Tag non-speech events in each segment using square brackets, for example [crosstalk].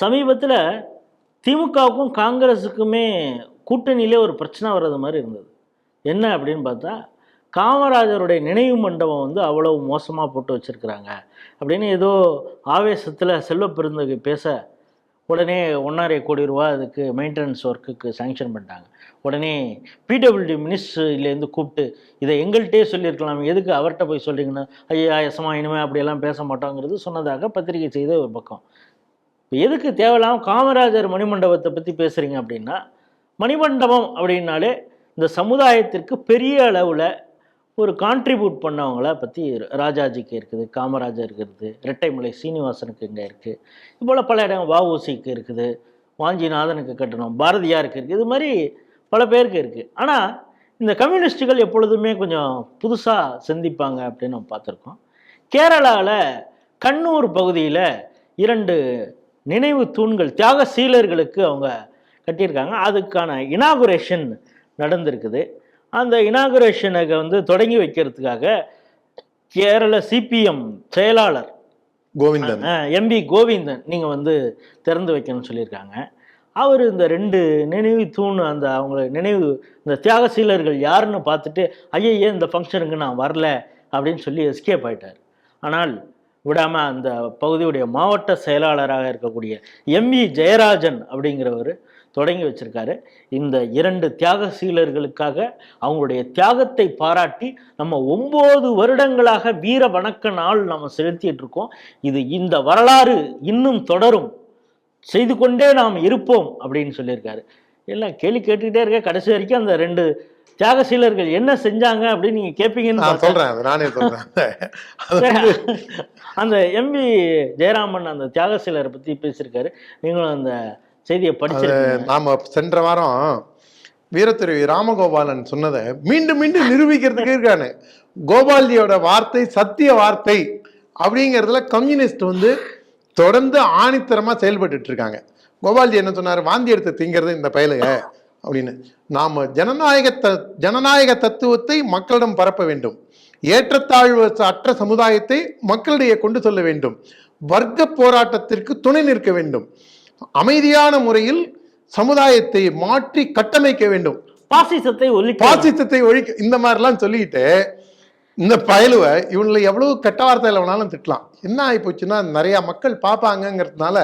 சமீபத்தில் திமுகவுக்கும் காங்கிரஸுக்குமே கூட்டணியிலே ஒரு பிரச்சனை வர்றது மாதிரி இருந்தது. என்ன அப்படின்னு பார்த்தா காமராஜருடைய நினைவு மண்டபம் வந்து அவ்வளவு மோசமாக போட்டு வச்சுருக்கிறாங்க அப்படின்னு ஏதோ ஆவேசத்தில் செல்வ பெருந்தகை பேச உடனே ஒன்றரை கோடி ரூபா அதுக்கு மெயின்டெனன்ஸ் ஒர்க்குக்கு சாங்ஷன் பண்ணிட்டாங்க. உடனே பிடபிள்யூடி மினிஸ்ட்ரியிலேருந்து கூப்பிட்டு இதை எங்கள்கிட்டயே சொல்லியிருக்கலாம். எதுக்கு அவர்கிட்ட போய் சொல்கிறீங்கன்னா ஐயா எசமா இனிமே அப்படியெல்லாம் பேச மாட்டோங்கிறது சொன்னதாக பத்திரிகை செய்த ஒரு பக்கம். இப்போ எதுக்கு தேவையில்லாமல் காமராஜர் மணிமண்டபத்தை பற்றி பேசுகிறீங்க அப்படின்னா மணிமண்டபம் அப்படின்னாலே இந்த சமுதாயத்திற்கு பெரிய அளவில் ஒரு கான்ட்ரிபியூட் பண்ணவங்கள பற்றி ராஜாஜிக்கு இருக்குது காமராஜர் இருக்குது இரட்டைமலை சீனிவாசனுக்கு இங்கே இருக்குது இது பல இடம் வஉசிக்கு இருக்குது வாஞ்சிநாதனுக்கு கட்டணம் பாரதியாருக்கு இருக்குது இது மாதிரி பல பேருக்கு இருக்குது ஆனால் இந்த கம்யூனிஸ்ட்டுகள் எப்பொழுதுமே கொஞ்சம் புதுசாக சிந்திப்பாங்க அப்படின்னு நம்ம பார்த்துருக்கோம். கேரளாவில் கண்ணூர் பகுதியில் இரண்டு நினைவு தூண்கள் தியாக சீலர்களுக்கு அவங்க கட்டியிருக்காங்க. அதுக்கான இனாகுரேஷன் நடந்திருக்குது. அந்த இனாகுரேஷனை வந்து தொடங்கி வைக்கிறதுக்காக கேரள சிபிஎம் செயலாளர் கோவிந்தன். எம்பி கோவிந்தன் நீங்கள் வந்து திறந்து வைக்கணும்னு சொல்லியிருக்காங்க. அவர் இந்த ரெண்டு நினைவு தூண் அந்த அவங்க நினைவு இந்த தியாகசீலர்கள் யாருன்னு பார்த்துட்டு ஐயையே இந்த ஃபங்க்ஷனுக்கு நான் வரல அப்படின்னு சொல்லி எஸ்கேப் ஆயிட்டார். ஆனால் விடாமல் அந்த பகுதியுடைய மாவட்ட செயலாளராக இருக்கக்கூடிய எம்இ ஜெயராஜன் அப்படிங்கிறவர் தொடங்கி வச்சிருக்காரு. இந்த இரண்டு தியாகசீலர்களுக்காக அவங்களுடைய தியாகத்தை பாராட்டி நம்ம ஒம்பது வருடங்களாக வீர வணக்க நாள் நம்ம செலுத்திட்டு இருக்கோம். இது இந்த வரலாறு இன்னும் தொடரும். செய்து கொண்டே நாம் இருப்போம் அப்படின்னு சொல்லியிருக்காரு. எல்லாம் கேள்வி கேட்டுக்கிட்டே இருக்க கடைசி வரைக்கும் அந்த ரெண்டு தியாகசீலர்கள் என்ன செஞ்சாங்க அப்படின்னு நீங்க கேட்பீங்கன்னு நான் பார்த்தேன். சொல்றேன் நானே சொல்றேன். [laughs] [laughs] அந்த எம்பி ஜெயராமன் அந்த தியாகசீலரை பத்தி பேசியிருக்காரு. நீங்களும் அந்த செய்தியை படிச்சிருக்கீங்க. நாம சென்ற வாரம் வீரத்துறை ராமகோபாலன் சொன்னதை மீண்டும் மீண்டும் நிரூபிக்கிறதுக்கு இருக்கானு. கோபால்ஜியோட வார்த்தை சத்திய வார்த்தை அப்படிங்கிறதுல கம்யூனிஸ்ட் வந்து தொடர்ந்து ஆணித்தரமா செயல்பட்டுட்டு இருக்காங்க. கோபால்ஜி என்ன சொன்னார்? வாந்தி எடுத்து திங்கிறது இந்த பயலுக. அப்படின்னு. நாம ஜனநாயக த ஜனநாயக தத்துவத்தை மக்களிடம் பரப்ப வேண்டும். ஏற்றத்தாழ்வு அற்ற சமுதாயத்தை மக்களிடையே கொண்டு செல்ல வேண்டும். வர்க்க போராட்டத்திற்கு துணை நிற்க வேண்டும். அமைதியான முறையில் சமுதாயத்தை மாற்றி கட்டமைக்க வேண்டும். பாசிசத்தை ஒழிக்க பாசிசத்தை ஒழிக்க இந்த மாதிரிலாம் சொல்லிட்டு இந்த பயலுவ இவங்களை எவ்வளவு கெட்ட வார்த்தையில வேணாலும் திட்டலாம். என்ன ஆகி போச்சுன்னா நிறைய மக்கள் பார்ப்பாங்கங்கிறதுனால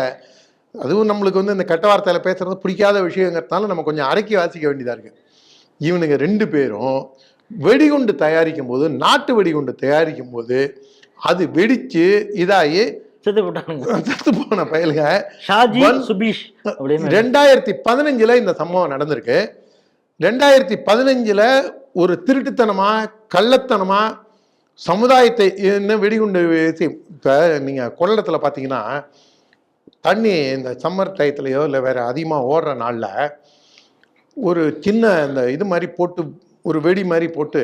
அதுவும் நம்மளுக்கு வந்து இந்த கெட்ட வார்த்தையில பேசுறது பிடிக்காத விஷயங்கிறதுனால நம்ம கொஞ்சம் அடக்கி வாசிக்க வேண்டியதா இருக்கு. இவனுங்க ரெண்டு பேரும் வெடிகுண்டு தயாரிக்கும் போது நாட்டு வெடிகுண்டு தயாரிக்கும் போது அது வெடிச்சு இதாகி செத்து [laughs] போன பயலுங்க. ஷாஜி சுபீஷ் ரெண்டாயிரத்தி பதினஞ்சுல இந்த சம்பவம் நடந்திருக்கு. ரெண்டாயிரத்தி பதினஞ்சுல ஒரு திருட்டுத்தனமா கள்ளத்தனமா சமுதாயத்தை என்ன வெடிகுண்டு இப்போ நீங்கள் கொள்ளத்தில் பார்த்தீங்கன்னா தண்ணி இந்த சம்மர் டயத்துலையோ இல்லை வேற அதிகமாக ஓடுற நாளில் ஒரு சின்ன இந்த இது மாதிரி போட்டு ஒரு வெடி மாதிரி போட்டு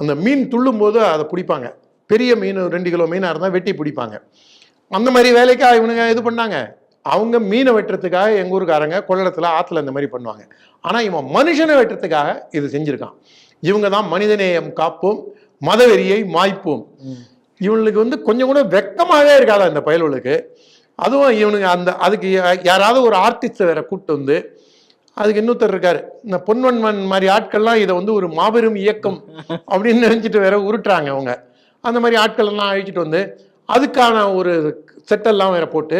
அந்த மீன் துள்ளும் போது அதை பிடிப்பாங்க. பெரிய மீன் ரெண்டு கிலோ மீனாக இருந்தால் வெட்டி பிடிப்பாங்க. அந்த மாதிரி வேலைக்காக இவனுங்க இது பண்ணாங்க. அவங்க மீனை வெட்டுறதுக்காக எங்கள் ஊருக்காரங்க கொள்ளடத்தில் ஆற்றுல இந்த மாதிரி பண்ணுவாங்க. ஆனால் இவன் மனுஷனை வெட்டுறதுக்காக இது செஞ்சுருக்கான். இவங்க தான் மனிதநேயம் காப்போம் மதவெறியை மாய்ப்போம். இவனுக்கு வந்து கொஞ்சம் கூட வெக்கமாகவே இருக்காதா இந்த பயல்களுக்கு? அதுவும் இவனுங்க அந்த அதுக்கு யா- யாராவது ஒரு ஆர்டிஸ்ட்டை வேற கூப்பிட்டு வந்து அதுக்கு இன்னொருத்தர் இருக்காரு. இந்த பொன்வன்மன் மாதிரி ஆட்கள்லாம் இதை வந்து ஒரு மாபெரும் இயக்கம் அப்படின்னு நினைச்சிட்டு வேற உருட்டுறாங்க அவங்க. அந்த மாதிரி ஆட்கள் எல்லாம் அழிச்சிட்டு வந்து அதுக்கான ஒரு செட்டெல்லாம் வேற போட்டு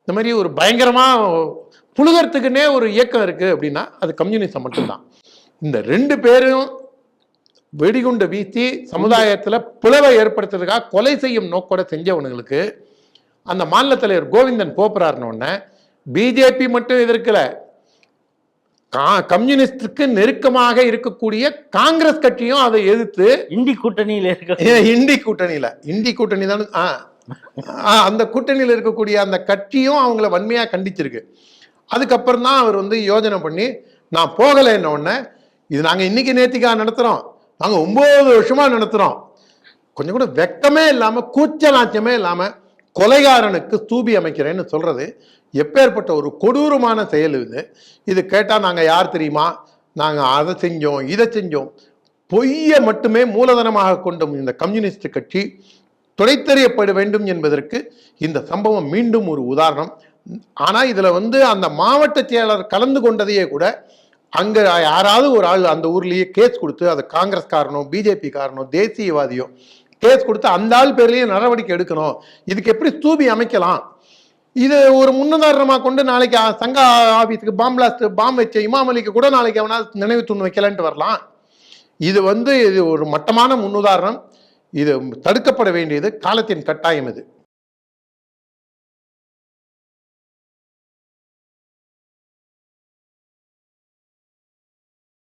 இந்த மாதிரி ஒரு பயங்கரமா புழுகிறதுக்குன்னே ஒரு இயக்கம் இருக்கு அப்படின்னா அது கம்யூனிசம் மட்டும்தான். இந்த ரெண்டு பேரும் வெடிகுண்டை வீசி சமுதாயத்துல பிளவை ஏற்படுத்துறதுக்காக கொலை செய்யும் நோக்கோட செஞ்சவனுங்களுக்கு அந்த மாநில தலைவர் கோவிந்தன் போப்புறாருன உடனே பிஜேபி மட்டும் எதிர்க்கல. கா- கம்யூனிஸ்டுக்கு நெருக்கமாக இருக்கக்கூடிய காங்கிரஸ் கட்சியும் அதை எதிர்த்து இந்தி கூட்டணியில இருக்க இண்டி கூட்டணியில. இண்டி கூட்டணி தானே ஆ அந்த கூட்டணியில் இருக்கக்கூடிய அந்த கட்சியும் அவங்கள வன்மையா கண்டிச்சிருக்கு. அதுக்கப்புறம் தான் அவர் வந்து யோஜனை பண்ணி நான் போகலைன்ன உடனே இது நாங்க இன்னைக்கு நேத்திக்கா நடத்துறோம். நாங்க ஒன்பது வருஷமா நடத்துறோம். கொஞ்சம் கூட வெக்கமே இல்லாம கூச்ச நாச்சமே இல்லாம கொலைகாரனுக்கு ஸ்தூபி அமைக்கிறேன்னு சொல்றது எப்பேற்பட்ட ஒரு கொடூரமான செயல் இது. இது கேட்டால் நாங்கள் யார் தெரியுமா? நாங்கள் அதை செஞ்சோம் இதை செஞ்சோம். பொய்யை மட்டுமே மூலதனமாக கொண்டும் இந்த கம்யூனிஸ்ட் கட்சி துடைத்தறியப்பட வேண்டும் என்பதற்கு இந்த சம்பவம் மீண்டும் ஒரு உதாரணம். ஆனால் இதில் வந்து அந்த மாவட்ட செயலர் கலந்து கொண்டதையே கூட அங்கே யாராவது ஒரு ஆள் அந்த ஊர்லேயே கேஸ் கொடுத்து அது காங்கிரஸ் காரனும் பிஜேபி காரனும் தேசியவாதியோ கேஸ் கொடுத்து அந்த ஆள் பேர்லேயும் நடவடிக்கை எடுக்கணும். இதுக்கு எப்படி தூபி அமைக்கலாம்? இது ஒரு முன்னுதாரணமாக கொண்டு நாளைக்கு சங்க ஆஃபீஸுக்கு பாம் பிளாஸ்ட் பாம் வச்ச இமாம் அலிக்கு கூட நாளைக்கு அவனால் நினைவு தூண் வைக்கலான்ட்டு வரலாம். இது வந்து இது ஒரு மட்டமான முன்னுதாரணம். இது தடுக்கப்பட வேண்டியது காலத்தின் கட்டாயம் இது.